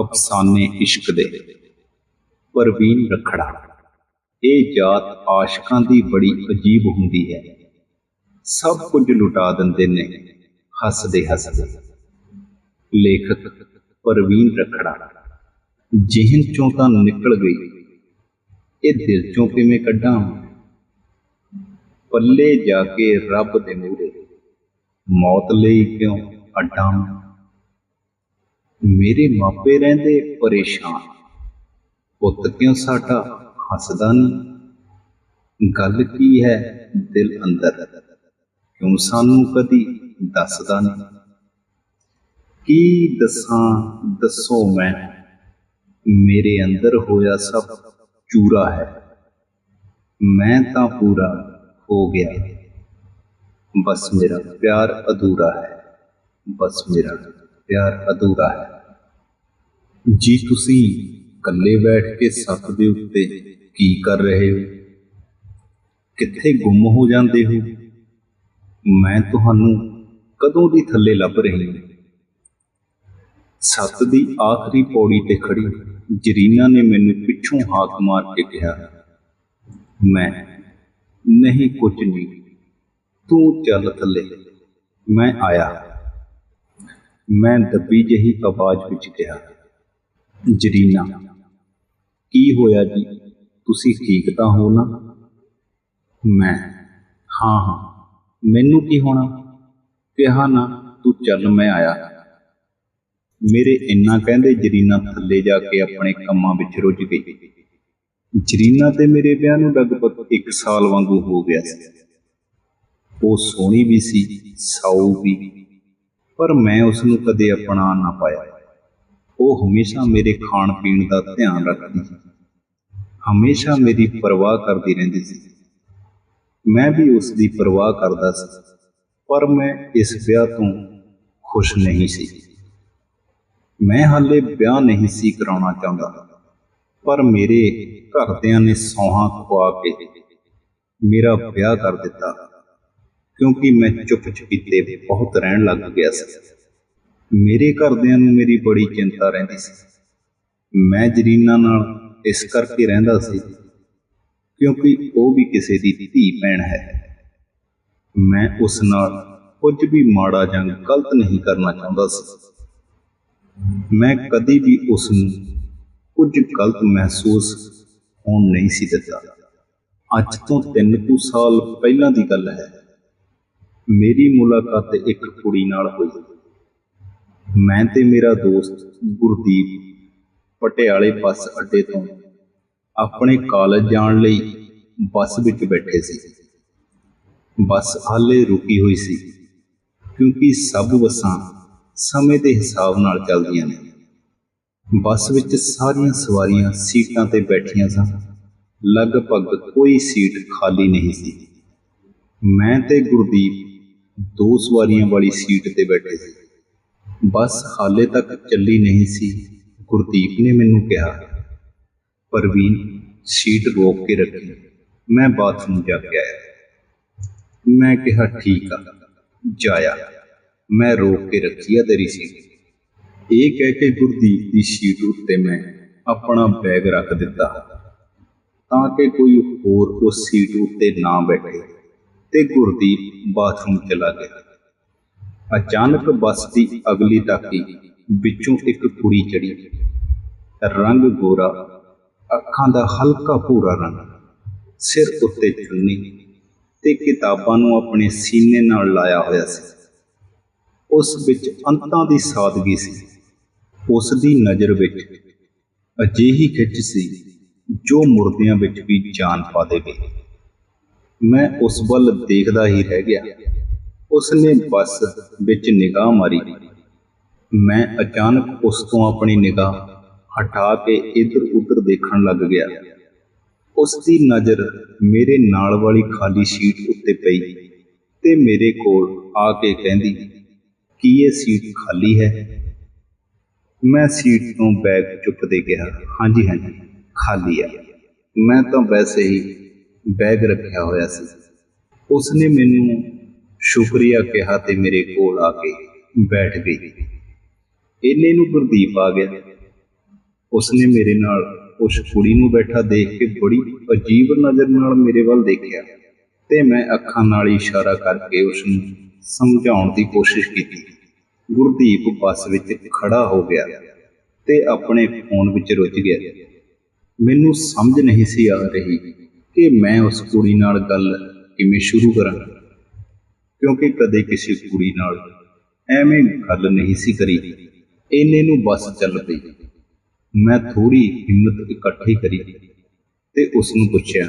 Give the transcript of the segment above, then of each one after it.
ਅਫਸਾਨੇ ਇਸ਼ਕ ਦੇ। ਪਰਵੀਨ ਰਖੜਾ। ਇਹ ਜਾਤ ਆਸ਼ਕਾਂ ਦੀ ਬੜੀ ਅਜੀਬ ਹੁੰਦੀ ਹੈ। ਸਭ ਕੁਝ ਲੁਟਾ ਦਿੰਦੇ ਨੇ, ਹੱਸਦੇ ਹੱਸਦੇ। ਲੇਖਕ ਪਰਵੀਨ ਰਖੜਾ। ਜਿਹਨ ਚੋਂ ਤਾਂ ਨਿਕਲ ਗਈ। ਇਹ ਦਿਲ ਚੋਂ ਕਿਵੇਂ ਕੱਢਾਂ? ਪੱਲੇ ਜਾ ਕੇ ਰੱਬ ਦੇ ਮੂਹਰੇ। ਮੌਤ ਲਈ ਕਿਉਂ ਅੱਡਾਂ? ਮੇਰੇ ਮਾਪੇ ਰਹਿੰਦੇ ਪਰੇਸ਼ਾਨ। ਪੁੱਤ ਕਿਉਂ ਸਾਡਾ ਹੱਸਦਾ ਨਹੀਂ? ਗੱਲ ਕੀ ਹੈ ਦਿਲ ਅੰਦਰ? ਕਿਉਂ ਸਾਨੂੰ ਕਦੀ ਦੱਸਦਾ ਨਹੀਂ? ਕੀ ਦੱਸਾਂ, ਦੱਸੋ ਮੈਂ। ਮੇਰੇ ਅੰਦਰ ਹੋਇਆ ਸਭ ਚੂਰਾ ਹੈ। ਮੈਂ ਤਾਂ ਪੂਰਾ ਹੋ ਗਿਆ। ਬਸ ਮੇਰਾ ਪਿਆਰ ਅਧੂਰਾ ਹੈ। ਬਸ ਮੇਰਾ ਪਿਆਰ ਅਧੂਰਾ ਹੈ। ਜੀ ਤੁਸੀਂ ਇਕੱਲੇ ਬੈਠ ਕੇ ਸੱਤ ਦੇ ਉੱਤੇ ਕੀ ਕਰ ਰਹੇ ਹੋ? ਕਿੱਥੇ ਗੁੰਮ ਹੋ ਜਾਂਦੇ ਹੋ? ਮੈਂ ਤੁਹਾਨੂੰ ਕਦੋਂ ਦੀ ਥੱਲੇ ਲੱਭ ਰਹੀ ਹਾਂ? ਸੱਤ ਦੀ ਆਖਰੀ ਪੌੜੀ ਤੇ ਖੜੀ ਜਰੀਨਾ ਨੇ ਮੈਨੂੰ ਪਿੱਛੋਂ ਹਾਕ ਮਾਰ ਕੇ ਕਿਹਾ, ਮੈਂ ਨਹੀਂ ਕੁਝ ਨਹੀਂ। ਤੂੰ ਚੱਲ ਥੱਲੇ। ਮੈਂ ਆਇਆ। ਮੈਂ ਦੱਬੀ ਜਿਹੀ ਆਵਾਜ਼ ਵਿੱਚ ਕਿਹਾ, ਜਰੀਨਾ, ਕੀ ਹੋਇਆ ਜੀ? ਤੁਸੀਂ ਠੀਕ ਤਾਂ ਹੋ ਨਾ? ਮੈਂ, ਹਾਂ ਹਾਂ, ਮੈਨੂੰ ਕੀ ਹੋਣਾ? ਕਿਹਾ, ਨਾ, ਤੂੰ ਚੱਲ, ਮੈਂ ਆਇਆ। ਮੇਰੇ ਇੰਨਾ ਕਹਿੰਦੇ ਜਰੀਨਾ ਥੱਲੇ ਜਾ ਕੇ ਆਪਣੇ ਕੰਮਾਂ ਵਿੱਚ ਰੁੱਝ ਗਈ। ਜਰੀਨਾ ਤੇ ਮੇਰੇ ਵਿਆਹ ਨੂੰ ਲਗਭਗ 1 ਸਾਲ ਵਾਂਗੂ ਹੋ ਗਿਆ ਸੀ। ਉਹ ਸੋਹਣੀ ਵੀ ਸੀ, ਸਾਊ ਵੀ। ਪਰ ਮੈਂ ਉਸ ਨੂੰ ਕਦੇ ਅਪਣਾ ਨਾ ਪਾਇਆ। ਉਹ ਹਮੇਸ਼ਾ ਮੇਰੇ ਖਾਣ ਪੀਣ ਦਾ ਧਿਆਨ ਰੱਖਦੀ ਸੀ। ਹਮੇਸ਼ਾ ਮੇਰੀ ਪਰਵਾਹ ਕਰਦੀ ਰਹਿੰਦੀ ਸੀ। ਮੈਂ ਵੀ ਉਸ ਦੀ ਪਰਵਾਹ ਕਰਦਾ ਸੀ, ਪਰ ਮੈਂ ਇਸ ਵਿਆਹ ਤੋਂ ਖੁਸ਼ ਨਹੀਂ ਸੀ। ਮੈਂ ਹਾਲੇ ਵਿਆਹ ਨਹੀਂ ਸੀ ਕਰਾਉਣਾ ਚਾਹੁੰਦਾ, ਪਰ ਮੇਰੇ ਘਰਦਿਆਂ ਨੇ ਸੌਹਾਂ ਖਵਾ ਕੇ ਮੇਰਾ ਵਿਆਹ ਕਰ ਦਿੱਤਾ। ਕਿਉਂਕਿ ਮੈਂ ਚੁੱਪ ਚੁਪੀਤੇ ਬਹੁਤ ਰਹਿਣ ਲੱਗ ਗਿਆ ਸੀ। ਮੇਰੇ ਘਰਦਿਆਂ ਨੂੰ ਮੇਰੀ ਬੜੀ ਚਿੰਤਾ ਰਹਿੰਦੀ ਸੀ। ਮੈਂ ਜਰੀਨਾ ਨਾਲ ਇਸ ਕਰਕੇ ਰਹਿੰਦਾ ਸੀ ਕਿਉਂਕਿ ਉਹ ਵੀ ਕਿਸੇ ਦੀ ਧੀ ਭੈਣ ਹੈ। ਮੈਂ ਉਸ ਨਾਲ ਕੁਝ ਵੀ ਮਾੜਾ ਜਾਂ ਗਲਤ ਨਹੀਂ ਕਰਨਾ ਚਾਹੁੰਦਾ ਸੀ। ਮੈਂ ਕਦੀ ਵੀ ਉਸ ਨੂੰ ਕੁਝ ਗਲਤ ਮਹਿਸੂਸ ਹੋਣ ਨਹੀਂ ਸੀ ਦਿੱਤਾ। ਅੱਜ ਤੋਂ 3 ਕੁ ਸਾਲ ਪਹਿਲਾਂ ਦੀ ਗੱਲ ਹੈ। ਮੇਰੀ ਮੁਲਾਕਾਤ ਇੱਕ ਕੁੜੀ ਨਾਲ ਹੋਈ। ਮੈਂ ਤੇ ਮੇਰਾ ਦੋਸਤ ਗੁਰਦੀਪ ਪਟਿਆਲੇ ਬੱਸ ਅੱਡੇ ਤੋਂ ਆਪਣੇ ਕਾਲਜ ਜਾਣ ਲਈ ਬੱਸ ਵਿੱਚ ਬੈਠੇ ਸੀ। ਬੱਸ ਹਾਲੇ ਰੁਕੀ ਹੋਈ ਸੀ, ਕਿਉਂਕਿ ਸਭ ਬੱਸਾਂ ਸਮੇਂ ਦੇ ਹਿਸਾਬ ਨਾਲ ਚੱਲਦੀਆਂ ਨੇ। ਬੱਸ ਵਿੱਚ ਸਾਰੀਆਂ ਸਵਾਰੀਆਂ ਸੀਟਾਂ ਤੇ ਬੈਠੀਆਂ ਸਨ ਲਗਭਗ ਕੋਈ ਸੀਟ ਖਾਲੀ ਨਹੀਂ ਸੀ। ਮੈਂ ਤੇ ਗੁਰਦੀਪ ਦੋ ਸਵਾਰੀਆਂ ਵਾਲੀ ਸੀਟ ਤੇ ਬੈਠੇ ਸੀ। ਬੱਸ ਹਾਲੇ ਤੱਕ ਚੱਲੀ ਨਹੀਂ ਸੀ, ਗੁਰਦੀਪ ਨੇ ਮੈਨੂੰ ਕਿਹਾ। ਪਰਵੀਨ ਸੀਟ ਰੋਕ ਕੇ ਰੱਖੀ। ਮੈਂ ਬਾਥਰੂਮ ਜਾ ਕੇ ਆਇਆ। ਮੈਂ ਕਿਹਾ, ਠੀਕ ਆ, ਜਾਇਆ। ਮੈਂ ਰੋਕ ਕੇ ਰੱਖੀ ਆ ਤੇਰੀ ਸੀਟ। ਇਹ ਕਹਿ ਕੇ ਗੁਰਦੀਪ ਦੀ ਸੀਟ ਉੱਤੇ ਮੈਂ ਆਪਣਾ ਬੈਗ ਰੱਖ ਦਿੱਤਾ। ਤਾਂ ਕਿ ਕੋਈ ਹੋਰ ਉਸ ਸੀਟ ਉੱਤੇ ਨਾ ਬੈਠੇ। ਤੇ ਗੁਰਦੀਪ ਬਾਥਰੂਮ ਚਲਾ ਗਿਆ। ਅਚਾਨਕ ਬੱਸ ਦੀ ਅਗਲੀ ਤਾਕੀ ਵਿੱਚੋਂ ਇੱਕ ਕੁੜੀ ਚੜੀ। ਰੰਗ ਗੋਰਾ, ਅੱਖਾਂ ਦਾ ਹਲਕਾ ਭੂਰਾ ਰੰਗ, ਸਿਰ ਉੱਤੇ ਚੁੰਨੀ ਤੇ ਕਿਤਾਬਾਂ ਨੂੰ ਆਪਣੇ ਸੀਨੇ ਨਾਲ ਲਾਇਆ ਹੋਇਆ ਸੀ। ਉਸ ਵਿੱਚ ਅੰਤਾਂ ਦੀ ਸਾਦਗੀ ਸੀ। ਉਸ ਦੀ ਨਜ਼ਰ ਵਿੱਚ ਅਜਿਹੀ ਖਿੱਚ ਸੀ ਜੋ ਮੁਰਦਿਆਂ ਵਿੱਚ ਵੀ ਜਾਨ ਪਾ ਦੇਵੇ। ਮੈਂ ਉਸ ਵੱਲ ਦੇਖਦਾ ਹੀ ਰਹਿ ਗਿਆ। ਉਸ ਨੇ ਬੱਸ ਵਿੱਚ ਨਿਗਾਹ ਮਾਰੀ। ਮੈਂ ਅਚਾਨਕ ਉਸ ਤੋਂ ਆਪਣੀ ਨਿਗਾਹ ਹਟਾ ਕੇ ਇੱਧਰ ਉੱਧਰ ਦੇਖਣ ਲੱਗ ਗਿਆ। ਉਸ ਦੀ ਨਜ਼ਰ ਮੇਰੇ ਨਾਲ ਵਾਲੀ ਖਾਲੀ ਸੀਟ ਉੱਤੇ ਪਈ ਤੇ ਮੇਰੇ ਕੋਲ ਆ ਕੇ ਕਹਿੰਦੀ, ਕੀ ਇਹ ਸੀਟ ਖਾਲੀ ਹੈ? ਮੈਂ ਸੀਟ ਤੋਂ ਬੈਗ ਚੁੱਕਦੇ ਕਿਹਾ, ਹਾਂਜੀ ਹਾਂਜੀ, ਖਾਲੀ ਆ ਮੈਂ ਤਾਂ ਵੈਸੇ ਹੀ ਬੈਗ ਰੱਖਿਆ ਹੋਇਆ ਸੀ। ਉਸਨੇ ਮੈਨੂੰ ਸ਼ੁਕਰੀਆ ਕਿਹਾ ਤੇ ਮੇਰੇ ਕੋਲ ਆ ਕੇ ਬੈਠ ਗਈ। ਇੰਨੇ ਨੂੰ ਗੁਰਦੀਪ ਆ ਗਿਆ। ਉਸਨੇ ਮੇਰੇ ਨਾਲ ਉਸ ਕੁੜੀ ਨੂੰ ਬੈਠਾ ਦੇਖ ਕੇ ਬੜੀ ਅਜੀਬ ਨਜ਼ਰ ਨਾਲ ਮੇਰੇ ਵੱਲ ਦੇਖਿਆ ਤੇ ਮੈਂ ਅੱਖਾਂ ਨਾਲ ਇਸ਼ਾਰਾ ਕਰਕੇ ਉਸ ਨੂੰ ਸਮਝਾਉਣ ਦੀ ਕੋਸ਼ਿਸ਼ ਕੀਤੀ। ਗੁਰਦੀਪ ਬੱਸ ਵਿੱਚ ਖੜਾ ਹੋ ਗਿਆ ਤੇ ਆਪਣੇ ਫੋਨ ਵਿੱਚ ਰੁੱਝ ਗਿਆ। ਮੈਨੂੰ ਸਮਝ ਨਹੀਂ ਸੀ ਆ ਰਹੀ ਕਿ ਮੈਂ ਉਸ ਕੁੜੀ ਨਾਲ ਗੱਲ ਕਿਵੇਂ ਸ਼ੁਰੂ ਕਰਾਂ? ਕਿਉਂਕਿ ਕਦੇ ਕਿਸੇ ਕੁੜੀ ਨਾਲ ਐਵੇਂ ਗੱਲ ਨਹੀਂ ਸੀ ਕਰੀ। ਇੰਨੇ ਨੂੰ ਬੱਸ ਚੱਲ ਪਈ। ਮੈਂ ਥੋੜੀ ਹਿੰਮਤ ਇਕੱਠੀ ਕਰੀ ਤੇ ਉਸ ਨੂੰ ਪੁੱਛਿਆ,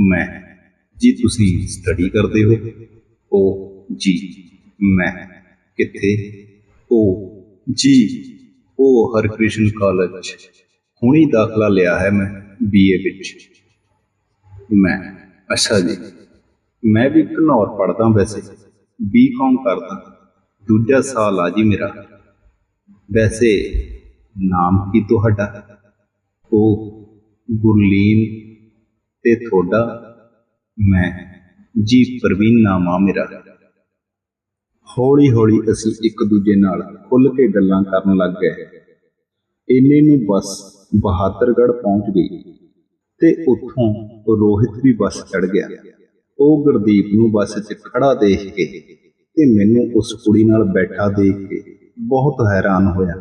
ਮੈਂ, ਜੀ ਤੁਸੀਂ ਸਟੱਡੀ ਕਰਦੇ ਹੋ? ਉਹ, ਜੀ, ਮੈਂ। ਕਿੱਥੇ? ਉਹ, ਜੀ, ਉਹ ਹਰਕ੍ਰਿਸ਼ਨ ਕਾਲਜ। ਹੁਣੀ ਦਾਖਲਾ ਲਿਆ ਹੈ ਮੈਂ ਬੀਏ ਵਿੱਚ। ਮੈਂ। ਅੱਛਾ ਜੀ। ਮੈਂ ਵੀ ਘਨੌਰ ਪੜਦਾ ਵੈਸੇ ਬੀਕਾਮ ਕਰਦਾ। ਦੂਜਾ ਸਾਲ ਆ ਜੀ ਮੇਰਾ। ਵੈਸੇ ਨਾਮ ਕੀ ਤੁਹਾਡਾ? ਉਹ ਗੁਰਲੀਨ ਤੇ ਤੁਹਾਡਾ? ਮੈਂ। ਜੀ ਪ੍ਰਵੀਨ ਨਾਮ ਆ ਮੇਰਾ। ਹੌਲੀ ਹੌਲੀ ਅਸੀਂ ਇੱਕ ਦੂਜੇ ਨਾਲ ਖੁੱਲ ਕੇ ਗੱਲਾਂ ਕਰਨ ਲੱਗ ਗਏ। ਇੰਨੇ ਨੂੰ ਬਸ ਬਹਾਦਰਗੜ੍ਹ ਪਹੁੰਚ ਗਈ। ਤੇ ਉੱਥੋਂ ਰੋਹਿਤ ਵੀ ਬੱਸ ਚੜ ਗਿਆ। ਉਹ ਗੁਰਦੀਪ ਨੂੰ ਬੱਸ 'ਚ ਖੜਾ ਦੇਖ ਕੇ ਤੇ ਮੈਨੂੰ ਉਸ ਕੁੜੀ ਨਾਲ ਬੈਠਾ ਦੇਖ ਕੇ ਬਹੁਤ ਹੈਰਾਨ ਹੋਇਆ।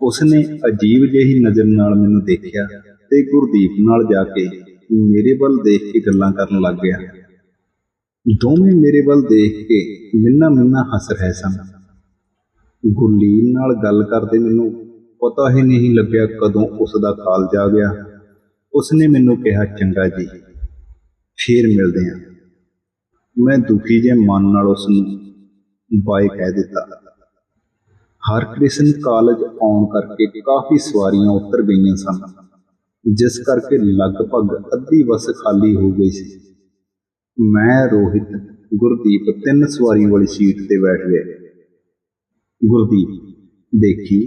ਉਸਨੇ ਅਜੀਬ ਜਿਹੀ ਨਜ਼ਰ ਨਾਲ ਮੈਨੂੰ ਦੇਖਿਆ ਤੇ ਗੁਰਦੀਪ ਨਾਲ ਜਾ ਕੇ ਮੇਰੇ ਵੱਲ ਦੇਖ ਕੇ ਗੱਲਾਂ ਕਰਨ ਲੱਗ ਗਿਆ। ਦੋਵੇਂ ਮੇਰੇ ਵੱਲ ਦੇਖ ਕੇ ਮਿੰਨਾ ਮਿੰਨਾ ਹੱਸ ਰਹੇ ਸਨ। ਗੁਰਲੀਨ ਨਾਲ ਗੱਲ ਕਰਦੇ ਮੈਨੂੰ ਪਤਾ ਹੀ ਨਹੀਂ ਲੱਗਿਆ ਕਦੋਂ ਉਸ ਦਾ ਕਾਲਜ ਆ ਗਿਆ। ਉਸਨੇ ਮੈਨੂੰ ਕਿਹਾ, ਚੰਗਾ ਜੀ, ਫੇਰ ਮਿਲਦੇ ਹਾਂ ਮੈਂ ਦੁਖੀ ਜੇ ਮਨ ਨਾਲ ਉਸ ਨੂੰ ਬਾਏ ਕਹਿ ਦਿੱਤਾ। ਹਰਕ੍ਰਿਸ਼ਨ ਕਾਲਜ ਆਉਣ ਕਰਕੇ ਕਾਫੀ ਸਵਾਰੀਆਂ ਉਤਰ ਗਈਆਂ ਸਨ, ਜਿਸ ਕਰਕੇ ਲਗਭਗ ਅੱਧੀ ਬੱਸ ਖਾਲੀ ਹੋ ਗਈ ਸੀ। ਮੈਂ, ਰੋਹਿਤ, ਗੁਰਦੀਪ ਤਿੰਨ ਸਵਾਰੀ ਵਾਲੀ ਸੀਟ ਤੇ ਬੈਠ ਗਏ। ਗੁਰਦੀਪ, ਦੇਖੀ,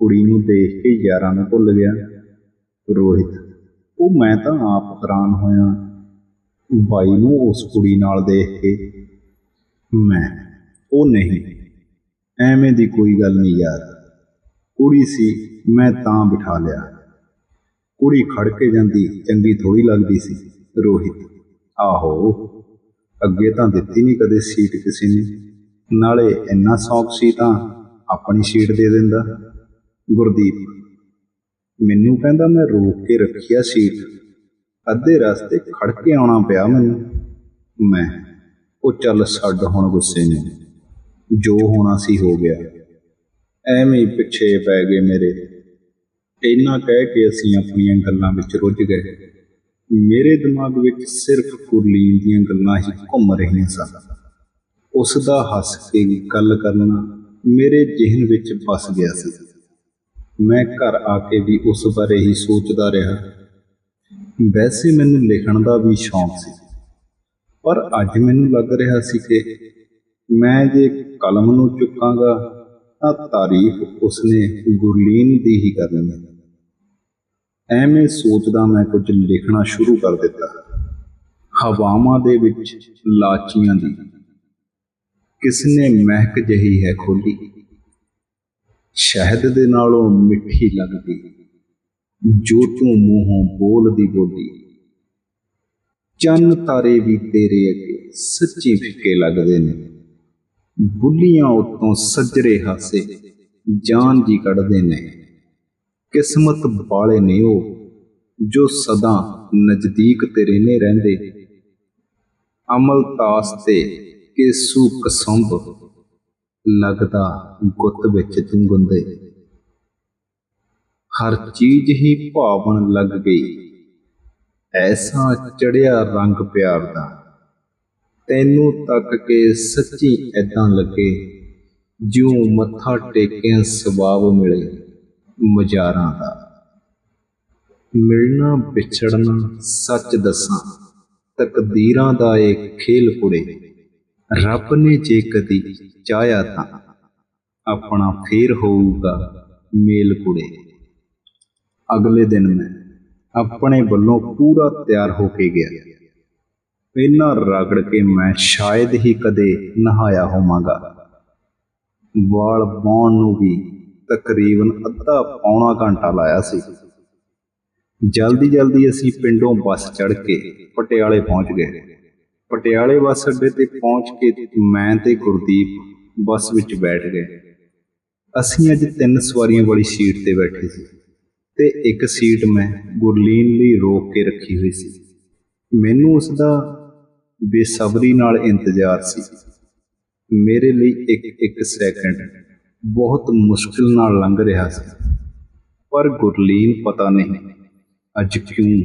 ਕੁੜੀ ਨੂੰ ਦੇਖ ਕੇ ਯਾਰਾਂ ਨੂੰ ਭੁੱਲ ਗਿਆ? ਰੋਹਿਤ ਉਹ ਮੈਂ ਤਾਂ ਆਪ ਹੈਰਾਨ ਹੋਇਆ। ਬਾਈ ਨੂੰ ਉਸ ਕੁੜੀ ਨਾਲ ਦੇਖ ਕੇ ਮੈਂ, ਉਹ ਨਹੀਂ। ਐਵੇਂ ਦੀ ਕੋਈ ਗੱਲ ਨਹੀਂ ਯਾਰ। ਕੁੜੀ ਸੀ, ਮੈਂ ਤਾਂ ਬਿਠਾ ਲਿਆ। ਕੁੜੀ ਖੜ ਕੇ ਜਾਂਦੀ, ਚੰਗੀ ਥੋੜੀ ਲੱਗਦੀ ਸੀ। ਰੋਹਿਤ, ਆਹੋ, ਅੱਗੇ ਤਾਂ ਦਿੱਤੀ ਨਹੀਂ ਕਦੇ ਸੀਟ ਕਿਸੇ ਨੇ। ਨਾਲੇ ਇੰਨਾ ਸ਼ੌਕ ਸੀ ਤਾਂ ਆਪਣੀ ਸੀਟ ਦੇ ਦਿੰਦਾ। ਗੁਰਦੀਪ ਮੈਨੂੰ ਕਹਿੰਦਾ ਮੈਂ ਰੋਕ ਕੇ ਰੱਖਿਆ ਸੀਟ ਅੱਧੇ ਰਸਤੇ ਖੜ ਕੇ ਆਉਣਾ ਪਿਆ ਮੈਨੂੰ। ਮੈਂ ਉਹ ਚੱਲ ਛੱਡ ਹੁਣ ਗੁੱਸੇ ਨੇ। ਜੋ ਹੋਣਾ ਸੀ ਹੋ ਗਿਆ। ਐਵੇਂ ਹੀ ਪਿੱਛੇ ਪੈ ਗਏ ਮੇਰੇ। ਇੰਨਾ ਕਹਿ ਕੇ ਅਸੀਂ ਆਪਣੀਆਂ ਗੱਲਾਂ ਵਿੱਚ ਰੁੱਝ ਗਏ। ਮੇਰੇ ਦਿਮਾਗ ਵਿੱਚ ਸਿਰਫ ਕੁਰਲੀਨ ਦੀਆਂ ਗੱਲਾਂ ਹੀ ਘੁੰਮ ਰਹੀਆਂ ਸਨ। ਉਸ ਦਾ ਹੱਸ ਕੇ ਗੱਲ ਕਰਨਾ ਮੇਰੇ ਜ਼ਿਹਨ ਵਿੱਚ ਫਸ ਗਿਆ ਸੀ। ਮੈਂ ਘਰ ਆ ਕੇ ਵੀ ਉਸ ਬਾਰੇ ਹੀ ਸੋਚਦਾ ਰਿਹਾ। ਵੈਸੇ ਮੈਨੂੰ ਲਿਖਣ ਦਾ ਵੀ ਸ਼ੌਂਕ ਸੀ। ਪਰ ਅੱਜ ਮੈਨੂੰ ਲੱਗ ਰਿਹਾ ਸੀ ਕਿ ਮੈਂ ਜੇ ਕਲਮ ਨੂੰ ਚੁੱਕਾਂਗਾ, ਤਾਂ ਤਾਰੀਫ ਉਸਨੇ ਗੁਰਲੀਨ ਦੀ ਹੀ ਕਰਨੀ ਹੈ ਐਵੇਂ ਸੋਚਦਾ ਮੈਂ ਕੁਝ ਲਿਖਣਾ ਸ਼ੁਰੂ ਕਰ ਦਿੱਤਾ। ਹਵਾਵਾਂ ਦੇ ਵਿੱਚ ਲਾਚੀਆਂ ਦੀ। ਕਿਸਨੇ ਮਹਿਕ ਜਹੀ ਹੈ ਖੋਲੀ। ਸ਼ਹਿਦ ਦੇ ਨਾਲੋਂ ਮਿੱਠੀ ਲੱਗਦੀ, ਜੋ ਤੂੰ ਮੂੰਹੋਂ ਬੋਲਦੀ ਬੋਲੀ। ਚੰਨ ਤਾਰੇ ਵੀ ਤੇਰੇ ਅੱਗੇ ਸੱਚੀ ਫਿੱਕੇ ਲੱਗਦੇ ਨੇ। ਬੁੱਲੀਆਂ ਉਤੋਂ ਸੱਜਰੇ ਹਾਸੇ ਜਾਨ ਜੀ ਕੱਢਦੇ ਨੇ। ਕਿਸਮਤ ਵਾਲੇ ਨੇ ਉਹ ਜੋ ਸਦਾ ਨਜ਼ਦੀਕ ਤੇਰੇ ਨੇ ਰਹਿੰਦੇ। ਅਮਲ ਤਾਸ ਤੇ ਕੇਸੂ ਕਸੰਭ ਲੱਗਦਾ ਗੁੱਤ ਵਿੱਚ ਤੂੰ ਹਰ ਚੀਜ਼ ਹੀ ਭਾਵਨ ਲੱਗ ਗਈ। ਐਸਾ ਚੜਿਆ ਰੰਗ ਪਿਆਰ ਦਾ। ਤੈਨੂੰ ਤੱਕ ਕੇ ਸੱਚੀ ਐਦਾਂ ਲੱਗੇ, ਜਿਉ ਮੱਥਾ ਟੇਕਿਆ ਸਵਾਬ ਮਿਲੇ ਮਜ਼ਾਰਾਂ ਦਾ। ਮਿਲਣਾ ਵਿਛੜਨਾ ਸੱਚ ਦੱਸਾਂ, ਤਕਦੀਰਾਂ ਦਾ ਏ ਖੇਲ ਕੁੜੇ। ਰੱਬ ਨੇ ਜੇ ਕਦੀ ਚਾਹਿਆ ਤਾਂ ਆਪਣਾ ਫੇਰ ਹੋਊਗਾ ਮੇਲ ਕੁੜੇ। ਅਗਲੇ ਦਿਨ ਮੈਂ ਆਪਣੇ ਵੱਲੋਂ ਪੂਰਾ ਤਿਆਰ ਹੋ ਕੇ ਗਿਆ। ਇੰਨਾ ਰਗੜ ਕੇ ਮੈਂ ਸ਼ਾਇਦ ਹੀ ਕਦੇ ਨਹਾਇਆ ਹੋਵਾਂਗਾ। ਵਾਲ ਬਾਉਣ ਨੂੰ ਵੀ ਤਕਰੀਬਨ ਅੱਧਾ ਪੌਣਾ ਘੰਟਾ ਲਾਇਆ ਸੀ। ਜਲਦੀ ਜਲਦੀ ਅਸੀਂ ਪਿੰਡੋਂ ਬੱਸ ਚੜ੍ਹ ਕੇ ਪਟਿਆਲੇ ਪਹੁੰਚ ਗਏ। ਪਟਿਆਲੇ ਬੱਸ ਅੱਡੇ ਤੇ ਪਹੁੰਚ ਕੇ ਮੈਂ ਤੇ ਗੁਰਦੀਪ ਬੱਸ ਵਿੱਚ ਬੈਠ ਗਏ। ਅਸੀਂ ਅੱਜ ਤਿੰਨ ਸਵਾਰੀਆਂ ਵਾਲੀ ਸੀਟ ਤੇ ਬੈਠੇ ਸੀ ਤੇ ਇੱਕ ਸੀਟ ਮੈਂ ਗੁਰਲੀਨ ਲਈ ਰੋਕ ਕੇ ਰੱਖੀ ਹੋਈ ਸੀ। ਮੈਨੂੰ ਉਸ ਦਾ ਬੇਸਬਰੀ ਨਾਲ ਇੰਤਜ਼ਾਰ ਸੀ। ਮੇਰੇ ਲਈ ਇੱਕ ਇੱਕ ਸੈਕਿੰਡ ਬਹੁਤ ਮੁਸ਼ਕਿਲ ਨਾਲ ਲੰਘ ਰਿਹਾ ਸੀ। ਪਰ ਗੁਰਲੀਨ ਪਤਾ ਨਹੀਂ ਅੱਜ ਕਿਉਂ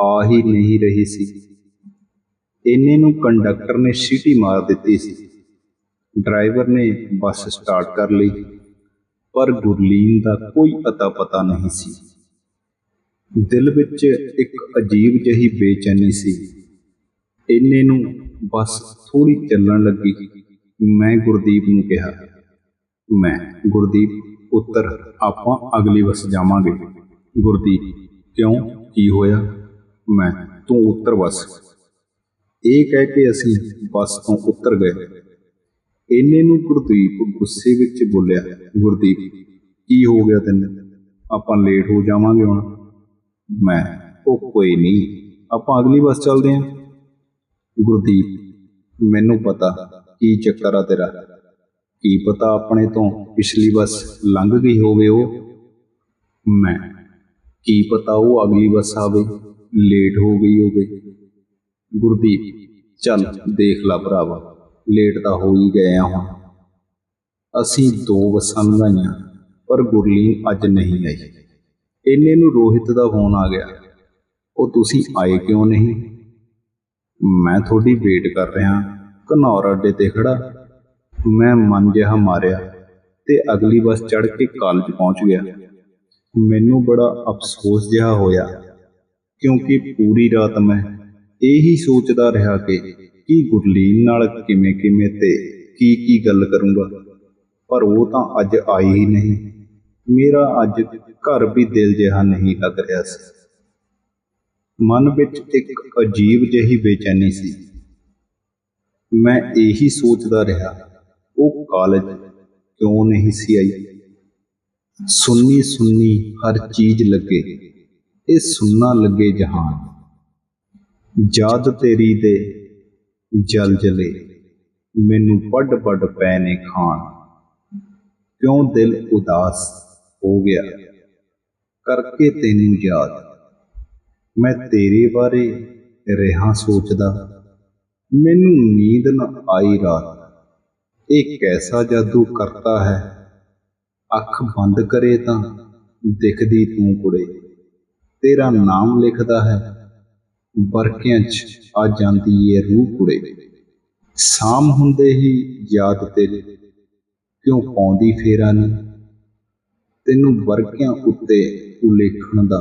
ਆ ਹੀ ਨਹੀਂ ਰਹੀ ਸੀ। ਇੰਨੇ ਨੂੰ ਕੰਡਕਟਰ ਨੇ ਸੀਟੀ ਮਾਰ ਦਿੱਤੀ ਸੀ। ਡਰਾਈਵਰ ਨੇ ਬੱਸ ਸਟਾਰਟ ਕਰ ਲਈ, ਪਰ ਗੁਰਲੀਨ ਦਾ ਕੋਈ ਅਤਾ ਪਤਾ ਨਹੀਂ ਸੀ। ਦਿਲ ਵਿੱਚ ਇੱਕ ਅਜੀਬ ਜਿਹੀ ਬੇਚੈਨੀ ਸੀ। ਇੰਨੇ ਨੂੰ ਬੱਸ ਥੋੜੀ ਚੱਲਣ ਲੱਗੀ। ਮੈਂ ਗੁਰਦੀਪ ਨੂੰ ਕਿਹਾ, ਮੈਂ ਗੁਰਦੀਪ ਉੱਤਰ ਆਪਾਂ ਅਗਲੀ ਬੱਸ ਜਾਵਾਂਗੇ। ਗੁਰਦੀਪ, ਕਿਉਂ? ਕੀ ਹੋਇਆ? ਮੈਂ, ਤੂੰ ਉੱਤਰ ਬੱਸ। ਇਹ ਕਹਿ ਕੇ ਅਸੀਂ ਬੱਸ ਤੋਂ ਉੱਤਰ ਗਏ। ਇੰਨੇ ਨੂੰ ਗੁਰਦੀਪ ਗੁੱਸੇ ਵਿੱਚ ਬੋਲਿਆ, ਗੁਰਦੀਪ, ਕੀ ਹੋ ਗਿਆ ਤੈਨੂੰ? ਆਪਾਂ ਲੇਟ ਹੋ ਜਾਵਾਂਗੇ ਹੁਣ। ਮੈਂ, ਉਹ ਕੋਈ ਨਹੀਂ, ਆਪਾਂ ਅਗਲੀ ਬੱਸ ਚੱਲਦੇ ਹਾਂ ਗੁਰਦੀਪ, ਮੈਨੂੰ ਪਤਾ ਕੀ ਚੱਕਰ ਆ ਤੇਰਾ। ਕੀ ਪਤਾ ਆਪਣੇ ਤੋਂ ਪਿਛਲੀ ਬੱਸ ਲੰਘ ਗਈ ਹੋਵੇ ਉਹ? ਮੈਂ, ਕੀ ਪਤਾ ਉਹ ਅਗਲੀ ਬੱਸ ਆਵੇ ਲੇਟ ਹੋ ਗਈ ਹੋਵੇ। ਗੁਰਦੀਪ ਚੱਲ ਦੇਖ ਲਾ ਭਰਾਵਾ ਲੇਟ ਤਾਂ ਹੋ ਹੀ ਗਏ ਆ ਹੁਣ। ਅਸੀਂ ਦੋ ਬੱਸਾਂ ਲੰਘਾਈਆਂ ਪਰ ਗੁਰਲੀਨ ਅੱਜ ਨਹੀਂ ਆਈ। ਇੰਨੇ ਨੂੰ ਰੋਹਿਤ ਦਾ ਫੋਨ ਆ ਗਿਆ। ਉਹ ਤੁਸੀਂ ਆਏ ਕਿਉਂ ਨਹੀਂ? ਮੈਂ ਤੁਹਾਡੀ ਵੇਟ ਕਰ ਰਿਹਾ, ਘਨੌਰ ਅੱਡੇ ਤੇ ਖੜਾ। ਮੈਂ ਮਨ ਜਿਹਾ ਮਾਰਿਆ ਤੇ ਅਗਲੀ ਬੱਸ ਚੜ੍ਹ ਕੇ ਕਾਲਜ ਪਹੁੰਚ ਗਿਆ। ਮੈਨੂੰ ਬੜਾ ਅਫਸੋਸ ਜਿਹਾ ਹੋਇਆ, ਕਿਉਂਕਿ ਪੂਰੀ ਰਾਤ ਮੈਂ ਇਹੀ ਸੋਚਦਾ ਰਿਹਾ ਕਿ ਕੀ ਗੁਰਲੀਨ ਨਾਲ ਕਿਵੇਂ ਕਿਵੇਂ ਤੇ ਕੀ ਕੀ ਗੱਲ ਕਰੂੰਗਾ। ਪਰ ਉਹ ਤਾਂ ਅੱਜ ਆਈ ਹੀ ਨਹੀਂ। ਮੇਰਾ ਅੱਜ ਘਰ ਵੀ ਦਿਲ ਜਿਹਾ ਨਹੀਂ ਲੱਗ ਰਿਹਾ ਸੀ। ਮਨ ਵਿੱਚ ਇੱਕ ਅਜੀਬ ਜਿਹੀ ਬੇਚੈਨੀ ਸੀ। ਮੈਂ ਇਹੀ ਸੋਚਦਾ ਰਿਹਾ, ਉਹ ਕਾਲਜ ਕਿਉਂ ਨਹੀਂ ਸੀ ਆਈ? ਸੁੰਨੀ ਸੁੰਨੀ ਹਰ ਚੀਜ਼ ਲੱਗੇ, ਇਹ ਸੁੰਨਾ ਲੱਗੇ ਜਹਾਨ। ਜਦ ਤੇਰੀ ਦੇ ਜਲ ਜਲੇ, ਮੈਨੂੰ ਵੱਡ ਵੱਡ ਪੈ ਨੇ ਖਾਣ। ਕਿਉਂ ਦਿਲ ਉਦਾਸ ਹੋ ਗਿਆ? ਕਰਕੇ ਤੈਨੂੰ ਯਾਦ। ਮੈਂ ਤੇਰੇ ਬਾਰੇ ਰਿਹਾ ਸੋਚਦਾ। ਮੈਨੂੰ ਨੀਂਦ ਨਾ ਆਈ ਰਾਤ। ਇਹ ਕੈਸਾ ਜਾਦੂ ਕਰਤਾ ਹੈ? ਅੱਖ ਬੰਦ ਕਰੇ ਤਾਂ ਦਿਖਦੀ ਤੂੰ ਕੁੜੇ। ਤੇਰਾ ਨਾਮ ਲਿਖਦਾ ਹੈ। ਵਰਕਿਆਂ 'ਚ ਆ ਜਾਂਦੀ ਏ ਰੂਹ ਕੁੜੇ ਸ਼ਾਮ ਹੁੰਦੇ ਹੀ ਯਾਦ ਤੇ ਕਿਉਂ ਪਾਉਂਦੀ ਫੇਰਾ ਨਹੀਂ ਤੈਨੂੰ ਵਰਕਿਆਂ ਉੱਤੇ ਉਲੇਖਣ ਦਾ।